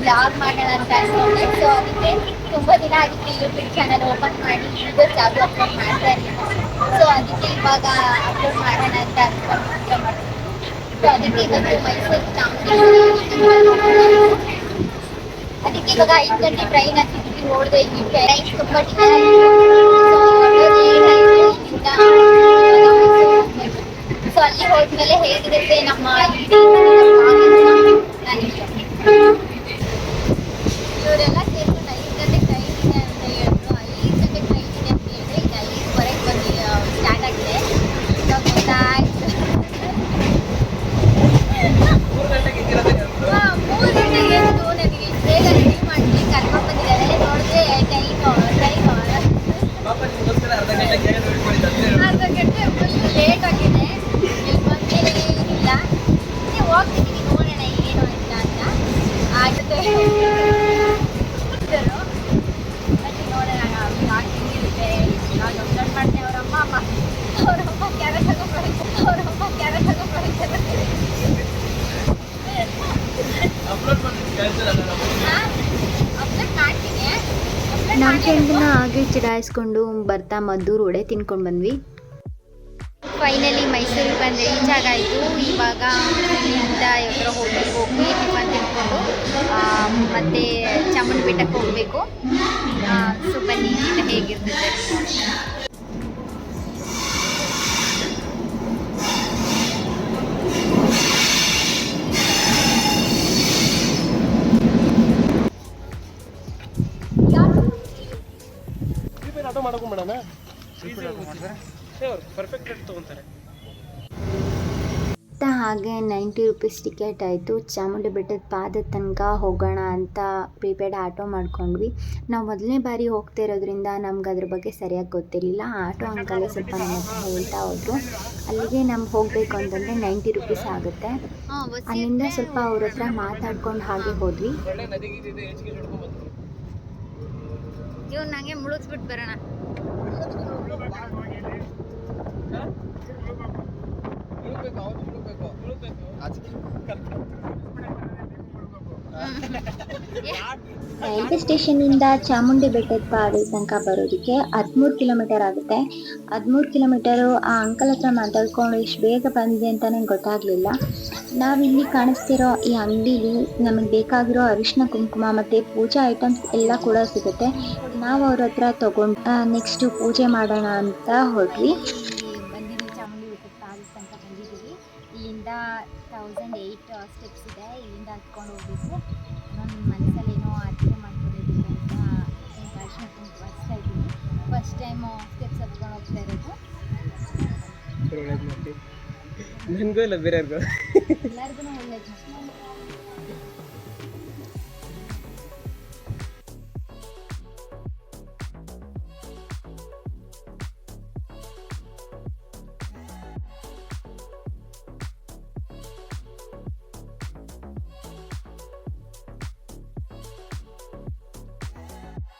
Blog ಮಾಡೋಣ ಅಂತ ಅನ್ಕೊಂಡೆ ಸೊ ಅದಕ್ಕೆ ತುಂಬ ದಿನ ಆಗಿತ್ತು ಯೂಟ್ಯೂಬ್ ಚಾನಲ್ ಓಪನ್ ಮಾಡಿ ಮಾಡ್ತಾ ಇರಲಿಲ್ಲ ಸೊ ಅದಕ್ಕೆ ಇವಾಗ ಅಪ್ಲೋಡ್ ಮಾಡೋಣ ಅಂತ ಅನ್ಕೊಂಡು ಸೊ ಅದಕ್ಕೆ ಇವತ್ತು ಮೈಸೂರು ಅದಕ್ಕೆ ಇವಾಗ ಐದು ಗಂಟೆ ಟ್ರೈನ್ ಹತ್ತಿದ್ವಿ ನೋಡಿದೆ ಈ ಟ್ರೈನ್ ತುಂಬ ಅಲ್ಲಿ ಹೋದ್ಮೇಲೆ ಹೇಗಿರುತ್ತೆ ನಮ್ಮ ಇಡೀ ಇವರೆಲ್ಲ ಸೇರ್ಕೊಂಡು ಐದು ಗಂಟೆ ಟ್ರೈನ್ ಇದೆ ಅಂತ ಹೇಳಿದ್ರು ಐದು ಗಂಟೆ ಟ್ರೈನ್ ಇದೆ ಅಂತ ಹೇಳಿದ್ರೆ ಇದು ಐದುವರೆಗೆ ಬಂದು ಸ್ಟಾರ್ಟ್ ಆಗಿದೆ ಇವಾಗ ಗೊತ್ತಾಯ್ತು ಹಾ, ಮೂರು ಗಂಟೆಗೆ ಎದ್ದು ನನಗೆ ಇಷ್ಟು ಬೇಗ ರೆಡಿ ಮಾಡಿ ಕರ್ಕೊಂಡು ಬಂದಿದ್ದಾರೆ ನೋಡಿದ್ರೆ ಟೈಮ್ ಟೈಮ್ ಅರ್ಧ ಗಂಟೆ ಫುಲ್ ಲೇಟ್ ಆಗಿದೆ ಇಲ್ಲಿ ಬಂದ್ಮೇಲೆ ಏನಿಲ್ಲ ಮತ್ತೆ ಹೋಗ್ತಿದ್ದೀವಿ ನೋಡೋಣ ಏನು ಅಂತ ಅಂತ ಆಗುತ್ತೆ ಇದ್ದರು ಮತ್ತೆ ನೋಡೋಣ ಬ್ಲಾಗ್ ಹೆಂಗಿರುತ್ತೆ ನಾವು ಡೌನ್ಲೋಡ್ ಮಾಡ್ತೇವೆ ಅವರಮ್ಮ ಅಮ್ಮ ಅವರಮ್ಮ ಕ್ಯಾರ ತಗೊಂಡ್ಬರುತ್ತೆ ಅವರಮ್ಮ ಕ್ಯಾರ ತಗೊಂಡ್ಬರುತ್ತೆ ಅಪ್ಲೋಡ್ ದಿನ ಹಾಗೆ ಚಿಡಾಯಿಸ್ಕೊಂಡು ಬರ್ತಾ ಮದ್ದೂರು ಒಡೆ ತಿನ್ಕೊಂಡು ಬಂದ್ವಿ. ಫೈನಲಿ ಮೈಸೂರಿಗೆ ಬಂದರೆ ಈ ಜಾಗ ಆಯಿತು ಇವಾಗ ಇಲ್ಲಿಂದ ಎಲ್ಲರ ಹೋಟೆಲ್ಗೆ ಹೋಗಿ ಟಿಫನ್ ತಿನ್ಕೊಂಡು ಮತ್ತು ಚಾಮುಂಡಿ ಬೆಟ್ಟಕ್ಕೆ ಹೋಗಬೇಕು ಸೊ ಬನ್ನಿ ಹೇಗಿರ್ತದೆ? ಪರ್ಫೆಕ್ಟ್ ರೇಟ್ ತೊಗೊತಾರೆ. ಹಾಗೆ ನೈಂಟಿ ರುಪೀಸ್ ಟಿಕೆಟ್ ಆಯಿತು. ಚಾಮುಂಡಿ ಬೆಟ್ಟದ ಪಾದದ ತನಕ ಹೋಗೋಣ ಅಂತ ಪ್ರಿಪೇಡ್ ಆಟೋ ಮಾಡ್ಕೊಂಡ್ವಿ. ನಾವು ಮೊದಲನೇ ಬಾರಿ ಹೋಗ್ತಾ ಇರೋದ್ರಿಂದ ನಮ್ಗೆ ಅದ್ರ ಬಗ್ಗೆ ಸರಿಯಾಗಿ ಗೊತ್ತಿರಲಿಲ್ಲ. ಆಟೋ ಅಂಕಲೇ ಸ್ವಲ್ಪ ನಮ್ಮ ಹೇಳ್ತಾ ಹೋದ್ರು. ಅಲ್ಲಿಗೆ ನಮ್ಗೆ ಹೋಗಬೇಕು ಅಂತಂದರೆ ನೈಂಟಿ ರುಪೀಸ್ ಆಗುತ್ತೆ. ಅಲ್ಲಿಂದ ಸ್ವಲ್ಪ ಅವ್ರ ಹತ್ರ ಮಾತಾಡ್ಕೊಂಡು ಹಾಗೆ ಹೋದ್ವಿ. ಇವ್ನು ನಂಗೆ ಮುಳುಗಿಸ್ಬಿಟ್ಟು ಬರೋಣ. ಮುಳುಗ್ಬೇಕು ರೈಲ್ವೆ ಸ್ಟೇಷನಿಂದ ಚಾಮುಂಡಿ ಬೆಟ್ಟದ ಪಾಡಿ ತನಕ ಬರೋದಕ್ಕೆ ಹದಿಮೂರು ಕಿಲೋಮೀಟರ್ ಆಗುತ್ತೆ. ಹದಿಮೂರು ಕಿಲೋಮೀಟರು ಆ ಅಂಕಲ್ ಹತ್ರ ಮಾತಾಡ್ಕೊಂಡು ಇಷ್ಟು ಬೇಗ ಬಂದಿದೆ ಅಂತ ನಂಗೆ ಗೊತ್ತಾಗಲಿಲ್ಲ. ನಾವಿಲ್ಲಿ ಕಾಣಿಸ್ತಿರೋ ಈ ಅಂಗಡಿಲಿ ನಮಗೆ ಬೇಕಾಗಿರೋ ಅರಿಶಿನ, ಕುಂಕುಮ ಮತ್ತು ಪೂಜಾ ಐಟಮ್ಸ್ ಎಲ್ಲ ಕೂಡ ಸಿಗುತ್ತೆ. ನಾವು ಅವ್ರ ಹತ್ರ ತೊಗೊಂಡು ನೆಕ್ಸ್ಟು ಪೂಜೆ ಮಾಡೋಣ ಅಂತ ಹೊರಟ್ವಿ ತೌಸಂಡ್ ಏಯ್ಟ್ ಸ್ಟೆಪ್ಸ್ ಇದೆ. ಇಲ್ಲಿಂದ ಹತ್ಕೊಂಡು ಹೋಗ್ಬೇಕು ನನ್ನ ಮನಸ್ಸಲ್ಲಿ ಏನೋ ಅರ್ಚನೆ ಮಾಡ್ಕೊಂಡಿದ್ದೀನಿ ಅಂತ ತುಂಬ ಬರ್ತಾ ಇದ್ದೀನಿ. ಫಸ್ಟ್ ಟೈಮು ಸ್ಟೆಪ್ಸ್ ಹತ್ಕೊಂಡು ಹೋಗ್ತಾ ಇರೋದು. ಒಳ್ಳೇದು ನನಗೂ ಇಲ್ಲ ಬೇರೆಯವ್ರಿಗೂ? ಎಲ್ಲರಿಗೂ ಒಳ್ಳೇದು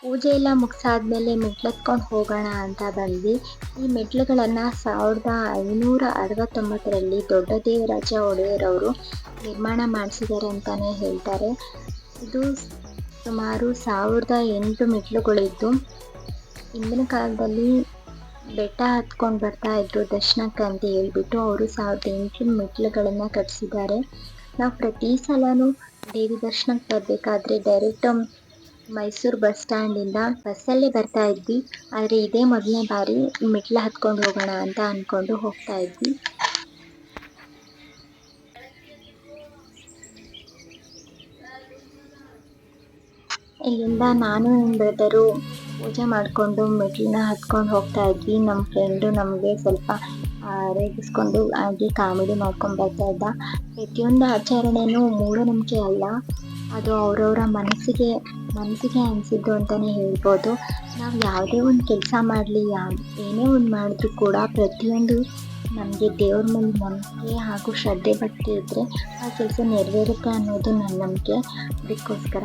ಪೂಜೆ ಎಲ್ಲ ಮುಗಿಸಾದ್ಮೇಲೆ ಮೆಟ್ಲತ್ಕೊಂಡು ಹೋಗೋಣ ಅಂತ ಬಂದ್ವಿ. ಈ ಮೆಟ್ಲುಗಳನ್ನು ಸಾವಿರದ ಐನೂರ ಅರವತ್ತೊಂಬತ್ತರಲ್ಲಿ ದೊಡ್ಡ ದೇವರಾಜ ಒಡೆಯರವರು ನಿರ್ಮಾಣ ಮಾಡಿಸಿದ್ದಾರೆ ಅಂತಲೇ ಹೇಳ್ತಾರೆ. ಇದು ಸುಮಾರು ಸಾವಿರದ ಎಂಟು ಮೆಟ್ಲುಗಳಿದ್ದು, ಹಿಂದಿನ ಕಾಲದಲ್ಲಿ ಬೆಟ್ಟ ಹತ್ಕೊಂಡು ಬರ್ತಾ ಇದ್ರು ದರ್ಶನಕ್ಕೆ ಅಂತ ಹೇಳ್ಬಿಟ್ಟು ಅವರು ಸಾವಿರದ ಎಂಟು ಮೆಟ್ಲುಗಳನ್ನು ಕಟ್ಟಿಸಿದ್ದಾರೆ ನಾವು ಪ್ರತಿ ಸಲನೂ ದೇವಿ ದರ್ಶನಕ್ಕೆ ಬರಬೇಕಾದ್ರೆ ಡೈರೆಕ್ಟ್ ಮೈಸೂರು ಬಸ್ ಸ್ಟ್ಯಾಂಡಿಂದ ಬಸ್ಸಲ್ಲೇ ಬರ್ತಾ ಇದ್ವಿ. ಆದರೆ ಇದೇ ಮೊದಲನೇ ಬಾರಿ ಮೆಟ್ಲು ಹತ್ಕೊಂಡು ಹೋಗೋಣ ಅಂತ ಅಂದ್ಕೊಂಡು ಹೋಗ್ತಾ ಇದ್ವಿ. ಇಲ್ಲಿಂದ ನಾನು ಬ್ರದರು ಪೂಜೆ ಮಾಡಿಕೊಂಡು ಮೆಟ್ಲನ್ನ ಹತ್ಕೊಂಡು ಹೋಗ್ತಾ ಇದ್ವಿ. ನಮ್ಮ ಫ್ರೆಂಡು ನಮಗೆ ಸ್ವಲ್ಪ ರೇಗಿಸ್ಕೊಂಡು ಹಾಗೆ ಕಾಮಿಡಿ ಮಾಡ್ಕೊಂಡು ಬರ್ತಾ ಇದ್ದ. ಪ್ರತಿಯೊಂದು ಆಚರಣೆನೂ ಮೂಢನಂಬಿಕೆ ಅಲ್ಲ. ಅದು ಅವರವರ ಮನಸ್ಸಿಗೆ ಮನಸ್ಸಿಗೆ ಅನಿಸಿದ್ದು ಅಂತಲೇ ಹೇಳ್ಬೋದು. ನಾವು ಯಾವುದೇ ಒಂದು ಕೆಲಸ ಮಾಡಲಿ, ಯಾವ, ಏನೇ ಒಂದು ಮಾಡಿದ್ರು ಕೂಡ ಪ್ರತಿಯೊಂದು ನಮಗೆ ದೇವ್ರ ಮೇಲೆ ನಂಬಿಕೆ ಹಾಗೂ ಶ್ರದ್ಧೆ ಭಕ್ತಿ ಇದ್ದರೆ ಆ ಕೆಲಸ ನೆರವೇರುತ್ತೆ ಅನ್ನೋದು ನನ್ನ ನಂಬಿಕೆ. ಅದಕ್ಕೋಸ್ಕರ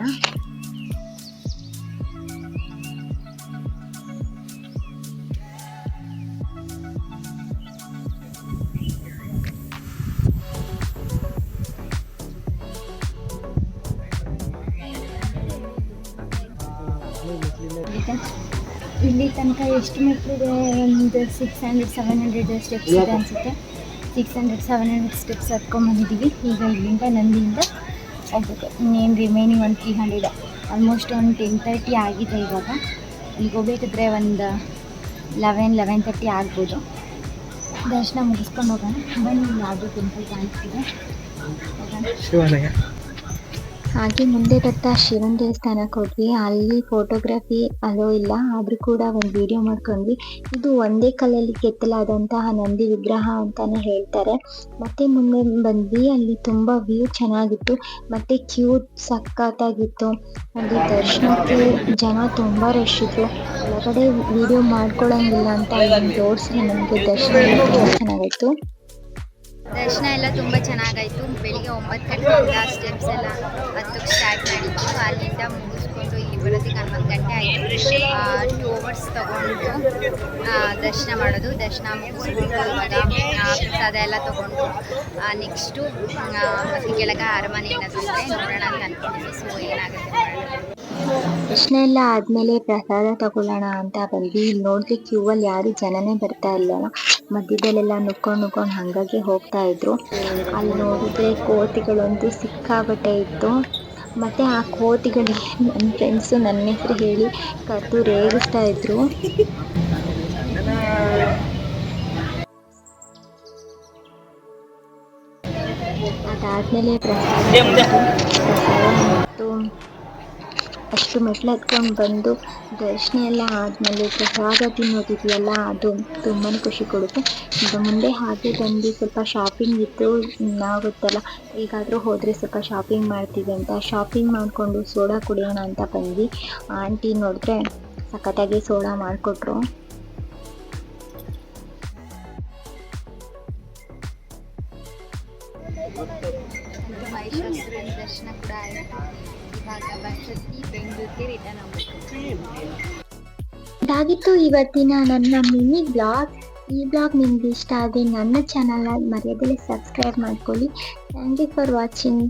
ಇಲ್ಲಿ ತನಕ ಎಷ್ಟು ಮೆಟ್ಲಿದೆ ಒಂದು six hundred seven hundred steps ಇದೆ ಅನಿಸುತ್ತೆ. Six hundred seven hundred steps ಹತ್ಕೊಂಡ್ಬಂದಿದ್ದೀವಿ ಈಗ ಇಲ್ಲಿಂದ ನಂದಿಯಿಂದ ಹೋಗ್ಬೇಕು ಇನ್ನೇನು ರಿಮೈನಿಂಗ್ ಒಂದು ತ್ರೀ ಹಂಡ್ರೆಡ್ ಆಲ್ಮೋಸ್ಟ್ ಒಂದು ಟೆನ್ ತರ್ಟಿ ಆಗಿದೆ ಇವಾಗ. ಈಗ ಹೋಗ್ಬೇಕಿದ್ರೆ ಒಂದು ಲೆವೆನ್ ಲೆವೆನ್ ತರ್ಟಿ ಆಗ್ಬೋದು. ದರ್ಶನ ಮುಗಿಸ್ಕೊಂಡು ಹೋಗೋಣ. ಬನ್ನಿ ಯಾವುದು ಟೆಂಪಲ್ ಕಾಣಿಸ್ತಿದೆ ಹೋಗೋಣ. ಹಾಗೆ ಮುಂದೆ ಬರ್ತಾ ಶಿವನ ದೇವಸ್ಥಾನಕ್ಕೆ ಹೋದ್ವಿ ಅಲ್ಲಿ ಫೋಟೋಗ್ರಫಿ ಅಲೋ ಇಲ್ಲ, ಆದ್ರೂ ಕೂಡ ಒಂದು ವಿಡಿಯೋ ಮಾಡ್ಕೊಂಡ್ವಿ. ಇದು ಒಂದೇ ಕಲ್ಲಲ್ಲಿ ಕೆತ್ತಲಾದಂತಹ ನಂದಿ ವಿಗ್ರಹ ಅಂತಾನೆ ಹೇಳ್ತಾರೆ. ಮತ್ತೆ ಮುಂದೆ ಬಂದ್ವಿ, ಅಲ್ಲಿ ತುಂಬಾ ವ್ಯೂ ಚೆನ್ನಾಗಿತ್ತು. ಮತ್ತೆ ಕ್ಯೂ ಸಖತ್ತಾಗಿತ್ತು. ಅಲ್ಲಿ ದರ್ಶನಕ್ಕೆ ಜನ ತುಂಬಾ ರಶ್ ಇದ್ರು. ಒಳಗಡೆ ವಿಡಿಯೋ ಮಾಡ್ಕೊಳಂಗಿಲ್ಲ ಅಂತ ತೋರಿಸಿ ನಮಗೆ ದರ್ಶನ ತುಂಬ ಚೆನ್ನಾಗಾಯ್ತು ದರ್ಶನ ಎಲ್ಲ ತುಂಬ ಚೆನ್ನಾಗಾಯಿತು. ಬೆಳಿಗ್ಗೆ ಒಂಬತ್ತು ಗಂಟೆಯಿಂದ ಸ್ಟೆಪ್ಸ್ ಎಲ್ಲ ಹತ್ತಕ್ಕೆ ಸ್ಟಾರ್ಟ್ ಮಾಡಿದ್ದು ಅಲ್ಲಿಂದ ಮುಗಿಸ್ಕೊಂಡು ಇಲ್ಲಿ ಬರೋದಕ್ಕೆ ಹನ್ನೊಂದು ಗಂಟೆ ಆಯಿತು. ಟೂ ಅವರ್ಸ್ ತೊಗೊಂಡು ದರ್ಶನ ಮಾಡೋದು. ದರ್ಶನ ಮುಗಿಸ್ಕೊಂಡು ಪ್ರಸಾದ ಎಲ್ಲ ತೊಗೊಂಡು ನೆಕ್ಸ್ಟು ಕೆಳಗೆ ಅರಮನೆ ಏನಾದರೂ ನೋಡೋಣ ಅಂತ ಅಂದ್ಕೊಂಡಿದ್ವಿ ಸೊ ಏನಾಗುತ್ತೆ ದರ್ಶನ ಎಲ್ಲ ಆದ್ಮೇಲೆ ಪ್ರಸಾದ ತಗೊಳ್ಳೋಣ ಅಂತ ಬಂದ್ವಿ. ಇಲ್ಲಿ ನೋಡ್ಲಿ ಕ್ಯೂ ಅಲ್ಲಿ ಯಾರು ಜನನೇ ಬರ್ತಾ ಇಲ್ಲ ಮಧ್ಯದಲ್ಲೆಲ್ಲ ನುಕ್ಕೊಂಡು ನುಕ್ಕೊಂಡು ಹಂಗಾಗಿ ಹೋಗ್ತಾ ಇದ್ರು. ಅಲ್ಲಿ ನೋಡಿದ್ರೆ ಕೋತಿಗಳಂತೂ ಸಿಕ್ಕಾಬಟ್ಟೆ ಇತ್ತು. ಮತ್ತೆ ಆ ಕೋತಿಗಳಿಗೆ ನನ್ನ ಫ್ರೆಂಡ್ಸು ನನ್ನ ಹೆಸರು ಹೇಳಿ ಕದ್ದು ರೇಗಿಸ್ತಾ ಇದ್ರು. ಅದಾದ್ಮೇಲೆ ಪ್ರಸಾದ ಪ್ರಸಾದ ಮತ್ತು ಅಷ್ಟು ಮೆಟ್ಲು ಹತ್ಕೊಂಡು ಬಂದು ದರ್ಶನ ಎಲ್ಲ ಆದಮೇಲೆ ಪ್ರಸಾದ ತಿನ್ನೋದಿದೆಯಲ್ಲ, ಅದು ತುಂಬಾ ಖುಷಿ ಕೊಡುತ್ತೆ. ಇದು ಮುಂದೆ ಹಾಗೆ ಬಂದು ಸ್ವಲ್ಪ ಶಾಪಿಂಗ್ ಇತ್ತು ನಾವು ಗೊತ್ತಲ್ಲ ಈಗಾದರೂ ಹೋದರೆ ಸ್ವಲ್ಪ ಶಾಪಿಂಗ್ ಮಾಡ್ತೀವಿ ಅಂತ. ಶಾಪಿಂಗ್ ಮಾಡಿಕೊಂಡು ಸೋಡಾ ಕುಡಿಯೋಣ ಅಂತ ಬಂದ್ವಿ. ಆಂಟಿ ನೋಡಿದ್ರೆ ಸಖತ್ತಾಗಿ ಸೋಡಾ ಮಾಡಿಕೊಟ್ರು. ಇವಾಗ ಇದಾಗಿತ್ತು ಇವತ್ತಿನ ನನ್ನ ಮಿನಿ ಬ್ಲಾಗ್. ಈ ಬ್ಲಾಗ್ ನಿಮ್ಗೆ ಇಷ್ಟ ಆದರೆ ನನ್ನ ಚಾನಲ್ನ ಮರ್ಯಾದೆಲೆ ಸಬ್ಸ್ಕ್ರೈಬ್ ಮಾಡ್ಕೊಳ್ಳಿ. Thank you for watching